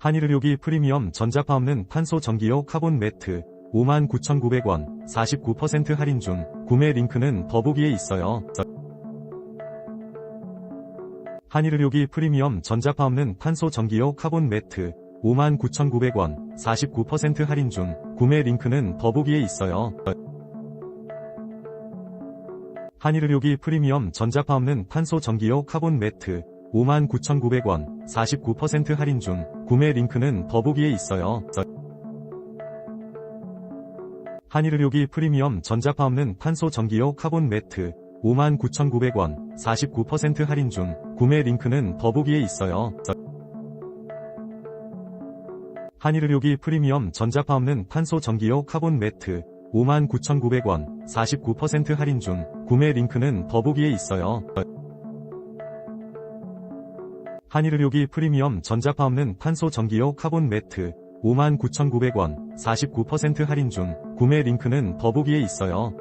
한일의료기 프리미엄 전자파 없는 탄소 전기요 카본 매트 59,900원 49% 할인 중 구매 링크는 더보기에 있어요. 한일의료기 프리미엄 전자파 없는 탄소 전기요 카본 매트 59,900원 49% 할인 중 구매 링크는 더보기에 있어요. 한일의료기 프리미엄 전자파 없는 탄소 전기요 카본 매트 59,900원 49% 할인 중 구매 링크는 더보기에 있어요. 한일의료기 프리미엄 전자파 없는 탄소 전기요 카본 매트 59,900원 49% 할인 중 구매 링크는 더보기에 있어요. 한일의료기 프리미엄 전자파 없는 탄소 전기요 카본 매트 59,900원 49% 할인 중 구매 링크는 더보기에 있어요. 한일의료기 프리미엄 전자파 없는 탄소 전기요 카본 매트 59,900원 49% 할인 중 구매 링크는 더보기에 있어요.